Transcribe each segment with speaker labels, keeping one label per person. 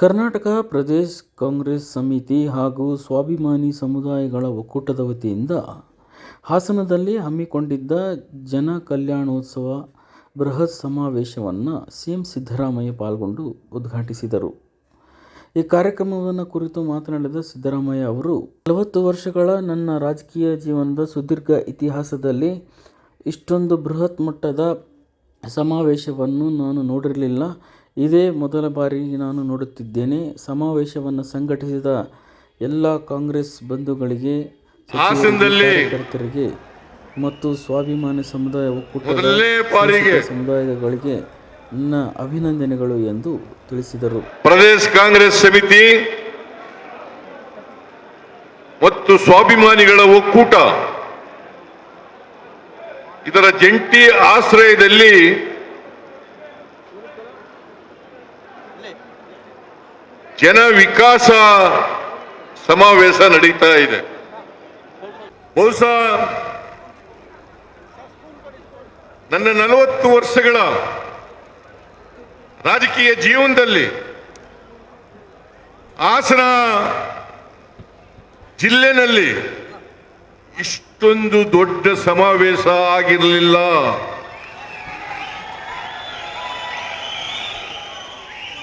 Speaker 1: ಕರ್ನಾಟಕ ಪ್ರದೇಶ ಕಾಂಗ್ರೆಸ್ ಸಮಿತಿ ಹಾಗೂ ಸ್ವಾಭಿಮಾನಿ ಸಮುದಾಯಗಳ ಒಕ್ಕೂಟದ ವತಿಯಿಂದ ಹಾಸನದಲ್ಲಿ ಹಮ್ಮಿಕೊಂಡಿದ್ದ ಜನ ಕಲ್ಯಾಣೋತ್ಸವ ಬೃಹತ್ ಸಮಾವೇಶವನ್ನು ಸಿಎಂ ಸಿದ್ದರಾಮಯ್ಯ ಪಾಲ್ಗೊಂಡು ಉದ್ಘಾಟಿಸಿದರು. ಈ ಕಾರ್ಯಕ್ರಮವನ್ನು ಕುರಿತು ಮಾತನಾಡಿದ ಸಿದ್ದರಾಮಯ್ಯ ಅವರು, ನಲವತ್ತು ವರ್ಷಗಳ ನನ್ನ ರಾಜಕೀಯ ಜೀವನದ ಸುದೀರ್ಘ ಇತಿಹಾಸದಲ್ಲಿ ಇಷ್ಟೊಂದು ಬೃಹತ್ ಮಟ್ಟದ ಸಮಾವೇಶವನ್ನು ನಾನು ನೋಡಿರಲಿಲ್ಲ. ಇದೇ ಮೊದಲ ಬಾರಿ ನಾನು ನೋಡುತ್ತಿದ್ದೇನೆ. ಸಮಾವೇಶವನ್ನು ಸಂಘಟಿಸಿದ ಎಲ್ಲ ಕಾಂಗ್ರೆಸ್ ಬಂಧುಗಳಿಗೆ ಸಚಿವರಿಗೆ, ಕಾರ್ಯಕರ್ತರಿಗೆ ಮತ್ತು ಸ್ವಾಭಿಮಾನಿ ಸಮುದಾಯ ಒಕ್ಕೂಟದ ಸಮುದಾಯಗಳಿಗೆ ನನ್ನ ಅಭಿನಂದನೆಗಳು ಎಂದು ತಿಳಿಸಿದರು.
Speaker 2: ಪ್ರದೇಶ ಕಾಂಗ್ರೆಸ್ ಸಮಿತಿ ಮತ್ತು ಸ್ವಾಭಿಮಾನಿಗಳ ಒಕ್ಕೂಟ ಇದರ ಜಂಟಿ ಆಶ್ರಯದಲ್ಲಿ ಜನ ವಿಕಾಸ ಸಮಾವೇಶ ನಡೀತಾ ಇದೆ. ಬಹುಶಃ ನನ್ನ ನಲವತ್ತು ವರ್ಷಗಳ ರಾಜಕೀಯ ಜೀವನದಲ್ಲಿ ಹಾಸನ ಜಿಲ್ಲೆನಲ್ಲಿ ಇಷ್ಟೊಂದು ದೊಡ್ಡ ಸಮಾವೇಶ ಆಗಿರಲಿಲ್ಲ.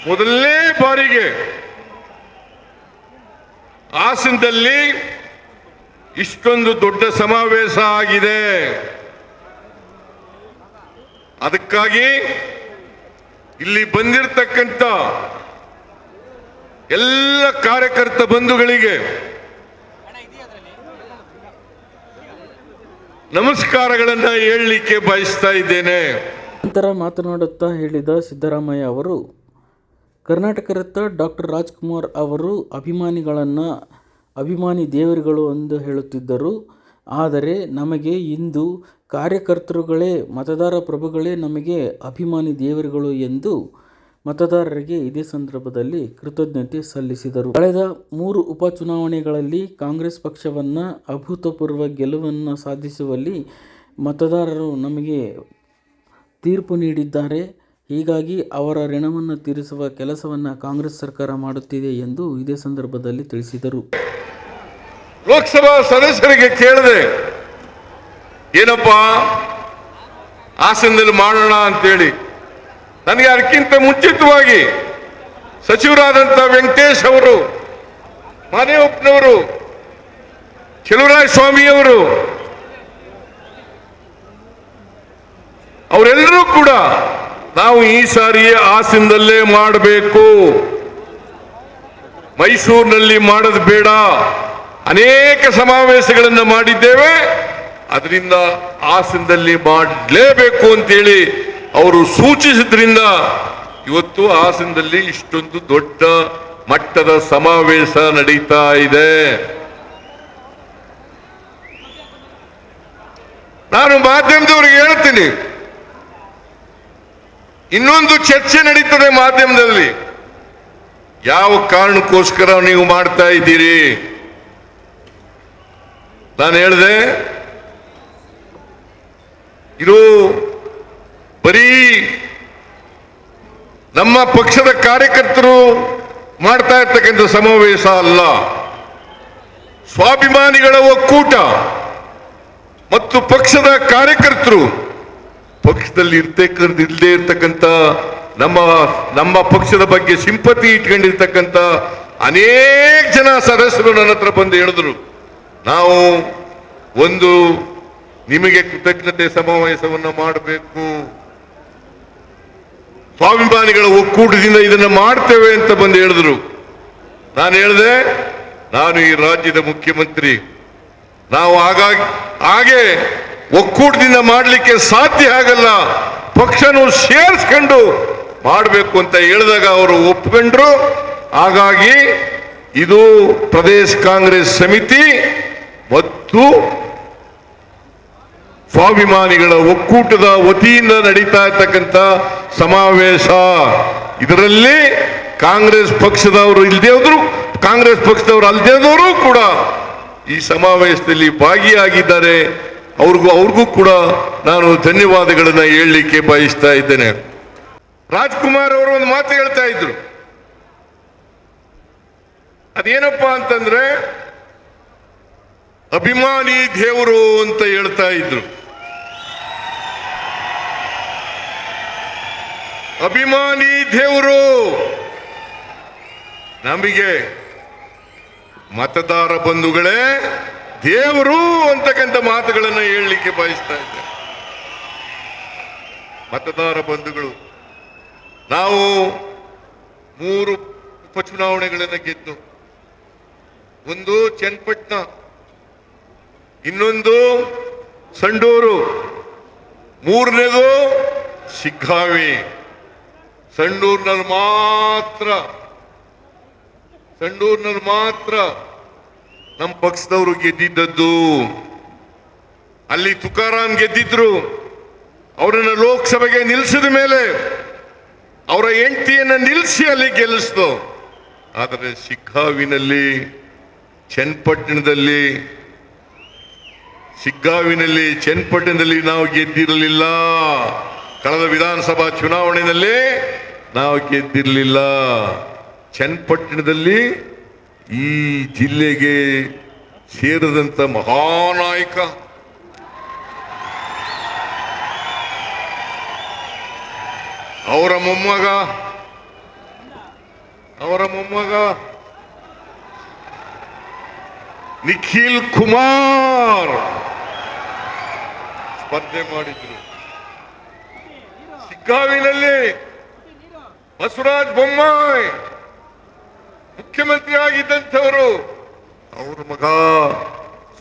Speaker 2: ಮೊದಲನೇ ಬಾರಿಗೆ ಹಾಸನದಲ್ಲಿ ಇಷ್ಟೊಂದು ದೊಡ್ಡ ಸಮಾವೇಶ ಆಗಿದೆ. ಅದಕ್ಕಾಗಿ ಇಲ್ಲಿ ಬಂದಿರತಕ್ಕಂಥ ಎಲ್ಲ ಕಾರ್ಯಕರ್ತ ಬಂಧುಗಳಿಗೆ ನಮಸ್ಕಾರಗಳನ್ನು ಹೇಳಲಿಕ್ಕೆ ಬಯಸ್ತಾ ಇದ್ದೇನೆ.
Speaker 1: ನಂತರ ಮಾತನಾಡುತ್ತಾ ಹೇಳಿದ ಸಿದ್ದರಾಮಯ್ಯ ಅವರು ಕರ್ನಾಟಕ ರತ್ನ ಡಾಕ್ಟರ್ ರಾಜ್ಕುಮಾರ್ ಅವರು ಅಭಿಮಾನಿಗಳನ್ನು ಅಭಿಮಾನಿ ದೇವರುಗಳು ಎಂದು ಹೇಳುತ್ತಿದ್ದರು. ಆದರೆ ನಮಗೆ ಇಂದು ಕಾರ್ಯಕರ್ತರುಗಳೇ, ಮತದಾರ ಪ್ರಭುಗಳೇ ನಮಗೆ ಅಭಿಮಾನಿ ದೇವರುಗಳು ಎಂದು ಮತದಾರರಿಗೆ ಇದೇ ಸಂದರ್ಭದಲ್ಲಿ ಕೃತಜ್ಞತೆ ಸಲ್ಲಿಸಿದರು. ಕಳೆದ ಮೂರು ಉಪಚುನಾವಣೆಗಳಲ್ಲಿ ಕಾಂಗ್ರೆಸ್ ಪಕ್ಷವನ್ನು ಅಭೂತಪೂರ್ವ ಗೆಲುವನ್ನು ಸಾಧಿಸುವಲ್ಲಿ ಮತದಾರರು ನಮಗೆ ತೀರ್ಪು ನೀಡಿದ್ದಾರೆ. ಹೀಗಾಗಿ ಅವರ ಋಣವನ್ನು ತೀರಿಸುವ ಕೆಲಸವನ್ನು ಕಾಂಗ್ರೆಸ್ ಸರ್ಕಾರ ಮಾಡುತ್ತಿದೆ ಎಂದು ಇದೇ ಸಂದರ್ಭದಲ್ಲಿ ತಿಳಿಸಿದರು.
Speaker 2: ಲೋಕಸಭಾ ಸದಸ್ಯರಿಗೆ ಕೇಳಿದೆ, ಏನಪ್ಪ, ಹಾಸನದಲ್ಲಿ ಮಾಡೋಣ ಅಂತೇಳಿ. ನನಗೆ ಅದಕ್ಕಿಂತ ಮುಂಚಿತವಾಗಿ ಸಚಿವರಾದಂಥ ವೆಂಕಟೇಶ್ ಅವರು ಮಾದೇವಪ್ಪನವರು ಸ್ವಾಮಿ ಸ್ವಾಮಿಯವರು ಅವರೆಲ್ಲರೂ ಕೂಡ ನಾವು ಈ ಸಾರಿ ಹಾಸನದಲ್ಲೇ ಮಾಡಬೇಕು. ಮೈಸೂರಿನಲ್ಲಿ ಮಾಡೋದು ಬೇಡ. ಅನೇಕ ಸಮಾವೇಶಗಳನ್ನು ಮಾಡಿದ್ದೇವೆ. ಅದರಿಂದ ಹಾಸನದಲ್ಲಿ ಮಾಡಲೇಬೇಕು ಅಂತೇಳಿ ಅವರು ಸೂಚಿಸಿದ್ರಿಂದ ಇವತ್ತು ಹಾಸನದಲ್ಲಿ ಇಷ್ಟೊಂದು ದೊಡ್ಡ ಮಟ್ಟದ ಸಮಾವೇಶ ನಡೀತಾ ಇದೆ. ನಾನು ಮಾಧ್ಯಮದವ್ರಿಗೆ ಹೇಳ್ತೀನಿ. ಇನ್ನೊಂದು ಚರ್ಚೆ ನಡೀತದೆ ಮಾಧ್ಯಮದಲ್ಲಿ. ಯಾವ ಕಾರಣಕ್ಕೋಸ್ಕರ ನೀವು ಮಾಡ್ತಾ ಇದ್ದೀರಿ? ನಾನು ಹೇಳಿದೆ, ಇದು ಬರೀ ನಮ್ಮ ಪಕ್ಷದ ಕಾರ್ಯಕರ್ತರು ಮಾಡ್ತಾ ಇರ್ತಕ್ಕಂಥ ಸಮಾವೇಶ ಅಲ್ಲ. ಸ್ವಾಭಿಮಾನಿಗಳ ಒಕ್ಕೂಟ ಮತ್ತು ಪಕ್ಷದ ಕಾರ್ಯಕರ್ತರು ಪಕ್ಷದಲ್ಲಿ ಇರ್ತಕ್ಕಂಥ ಇಲ್ಲದೆ ಇರ್ತಕ್ಕಂಥ ನಮ್ಮ ನಮ್ಮ ಪಕ್ಷದ ಬಗ್ಗೆ ಸಿಂಪತಿ ಇಟ್ಕೊಂಡಿರ್ತಕ್ಕಂಥ ಅನೇಕ ಜನ ಸದಸ್ಯರು ನನ್ನ ಹತ್ರ ಬಂದು ಹೇಳಿದ್ರು. ನಾವು ಒಂದು ನಿಮಗೆ ಕೃತಜ್ಞತೆ ಸಮಾವೇಶವನ್ನು ಮಾಡಬೇಕು. ಸ್ವಾಭಿಮಾನಿಗಳ ಒಕ್ಕೂಟದಿಂದ ಇದನ್ನು ಮಾಡ್ತೇವೆ ಅಂತ ಬಂದು ಹೇಳಿದ್ರು. ನಾನು ಹೇಳಿದೆ, ನಾನು ಈ ರಾಜ್ಯದ ಮುಖ್ಯಮಂತ್ರಿ. ನಾವು ಹಾಗಾಗಿ ಹಾಗೆ ಒಕ್ಕೂಟದಿಂದ ಮಾಡಲಿಕ್ಕೆ ಸಾಧ್ಯ ಆಗಲ್ಲ. ಪಕ್ಷನು ಸೇರಿಸ್ಕೊಂಡು ಮಾಡಬೇಕು ಅಂತ ಹೇಳಿದಾಗ ಅವರು ಒಪ್ಕೊಂಡ್ರು. ಹಾಗಾಗಿ ಇದು ಪ್ರದೇಶ ಕಾಂಗ್ರೆಸ್ ಸಮಿತಿ ಮತ್ತು ಸ್ವಾಭಿಮಾನಿಗಳ ಒಕ್ಕೂಟದ ವತಿಯಿಂದ ನಡೀತಾ ಇರ್ತಕ್ಕಂಥ ಸಮಾವೇಶ. ಇದರಲ್ಲಿ ಕಾಂಗ್ರೆಸ್ ಪಕ್ಷದವರು ಇಲ್ಲದೆ ಹೋದ್ರು, ಕಾಂಗ್ರೆಸ್ ಪಕ್ಷದವರು ಅಲ್ಲದೆ ಹೋದವರು ಕೂಡ ಈ ಸಮಾವೇಶದಲ್ಲಿ ಭಾಗಿಯಾಗಿದ್ದಾರೆ. ಅವ್ರಿಗೂ ಅವ್ರಿಗೂ ಕೂಡ ನಾನು ಧನ್ಯವಾದಗಳನ್ನ ಹೇಳಲಿಕ್ಕೆ ಬಯಸ್ತಾ ಇದ್ದೇನೆ. ರಾಜ್ಕುಮಾರ್ ಅವರು ಒಂದು ಮಾತು ಹೇಳ್ತಾ ಇದ್ರು. ಅದೇನಪ್ಪ ಅಂತಂದ್ರೆ, ಅಭಿಮಾನಿ ದೇವರು ಅಂತ ಹೇಳ್ತಾ ಇದ್ರು. ಅಭಿಮಾನಿ ದೇವರು. ನಮಗೆ ಮತದಾರ ಬಂಧುಗಳೇ ದೇವರು ಅಂತಕ್ಕಂಥ ಮಾತುಗಳನ್ನು ಹೇಳಲಿಕ್ಕೆ ಬಯಸ್ತಾ ಇದ್ದೆ. ಮತದಾರ ಬಂಧುಗಳು, ನಾವು ಮೂರು ಉಪಚುನಾವಣೆಗಳನ್ನು ಗೆದ್ದು, ಒಂದು ಚನ್ನಪಟ್ಟಣ, ಇನ್ನೊಂದು ಸಂಡೂರು, ಮೂರನೇದು ಸಿಗ್ಗಾವಿ ಸಂಡೂರಿನಲ್ಲಿ ಮಾತ್ರ ಸಂಡೂರಿನಲ್ಲಿ ಮಾತ್ರ ನಮ್ಮ ಪಕ್ಷದವರು ಗೆದ್ದಿದ್ದದ್ದು. ಅಲ್ಲಿ ತುಕಾರಾಮ್ ಗೆದ್ದಿದ್ರು. ಅವರನ್ನು ಲೋಕಸಭೆಗೆ ನಿಲ್ಲಿಸಿದ ಮೇಲೆ ಅವರ ಹೆಂಡತಿಯನ್ನ ನಿಲ್ಲಿಸಿ ಅಲ್ಲಿ ಗೆಲ್ಲಿಸ್ತು. ಆದರೆ ಸಿಗ್ಗಾವಿನಲ್ಲಿ ಚನ್ನಪಟ್ಟಣದಲ್ಲಿ ಸಿಗ್ಗಾವಿನಲ್ಲಿ ಚನ್ನಪಟ್ಟಣದಲ್ಲಿ ನಾವು ಗೆದ್ದಿರಲಿಲ್ಲ. ಕಳೆದ ವಿಧಾನಸಭಾ ಚುನಾವಣೆಯಲ್ಲಿ ನಾವು ಗೆದ್ದಿರಲಿಲ್ಲ. ಚನ್ನಪಟ್ಟಣದಲ್ಲಿ ಈ ಜಿಲ್ಲೆಗೆ ಸೇರಿದಂತ ಮಹಾನಾಯಕ ಅವರ ಮೊಮ್ಮಗ ಅವರ ಮೊಮ್ಮಗ ನಿಖಿಲ್ ಕುಮಾರ್ ಸ್ಪರ್ಧೆ ಮಾಡಿದ್ರು. ಸಿಕ್ಕಾವಿನಲ್ಲಿ ಬಸವರಾಜ್ ಬೊಮ್ಮಾಯಿ ಮುಖ್ಯಮಂತ್ರಿ ಆಗಿದ್ದಂಥವರು ಅವ್ರ ಮಗ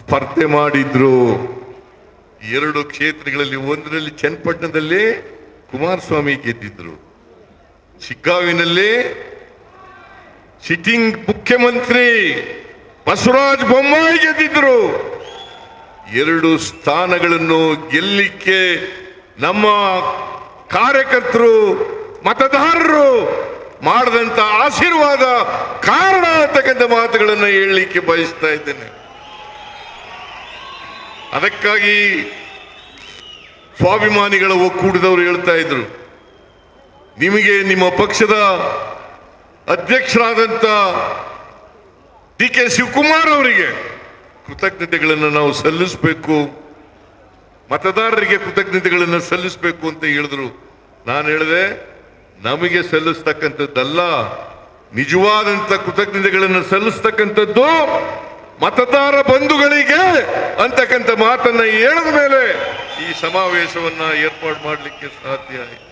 Speaker 2: ಸ್ಪರ್ಧೆ ಮಾಡಿದ್ರು. ಎರಡು ಕ್ಷೇತ್ರಗಳಲ್ಲಿ ಒಂದರಲ್ಲಿ ಚನ್ನಪಟ್ಟಣದಲ್ಲಿ ಕುಮಾರಸ್ವಾಮಿ ಗೆದ್ದಿದ್ರು. ಶಿಗ್ಗಾವಿನಲ್ಲಿ ಸಿಟ್ಟಿಂಗ್ ಮುಖ್ಯಮಂತ್ರಿ ಬಸವರಾಜ ಬೊಮ್ಮಾಯಿ ಗೆದ್ದಿದ್ರು. ಎರಡು ಸ್ಥಾನಗಳನ್ನು ಗೆಲ್ಲಿಕ್ಕೆ ನಮ್ಮ ಕಾರ್ಯಕರ್ತರು, ಮತದಾರರು ಮಾಡಿದಂತ ಆಶೀರ್ವಾದ ಕಾರಣ ಅಂತಕ್ಕಂಥ ಮಾತುಗಳನ್ನು ಹೇಳಲಿಕ್ಕೆ ಬಯಸ್ತಾ ಇದ್ದೇನೆ. ಅದಕ್ಕಾಗಿ ಸ್ವಾಭಿಮಾನಿಗಳ ಒಕ್ಕೂಟದವರು ಹೇಳ್ತಾ ಇದ್ರು, ನಿಮಗೆ ನಿಮ್ಮ ಪಕ್ಷದ ಅಧ್ಯಕ್ಷರಾದಂತ ಡಿ ಕೆ ಶಿವಕುಮಾರ್ ಅವರಿಗೆ ಕೃತಜ್ಞತೆಗಳನ್ನು ನಾವು ಸಲ್ಲಿಸಬೇಕು, ಮತದಾರರಿಗೆ ಕೃತಜ್ಞತೆಗಳನ್ನು ಸಲ್ಲಿಸಬೇಕು ಅಂತ ಹೇಳಿದ್ರು. ನಾನು ಹೇಳಿದೆ ನಮಗೆ ಸಲ್ಲಿಸ್ತಕ್ಕಂಥದ್ದಲ್ಲ ನಿಜವಾದಂತ ಕೃತಜ್ಞತೆಗಳನ್ನು ಸಲ್ಲಿಸ್ತಕ್ಕಂಥದ್ದು ಮತದಾರ ಬಂಧುಗಳಿಗೆ ಅಂತಕ್ಕಂಥ ಮಾತನ್ನ ಹೇಳಿದ ಮೇಲೆ ಈ ಸಮಾವೇಶವನ್ನ ಏರ್ಪಾಡು ಮಾಡಲಿಕ್ಕೆ ಸಾಧ್ಯ ಆಯಿತು.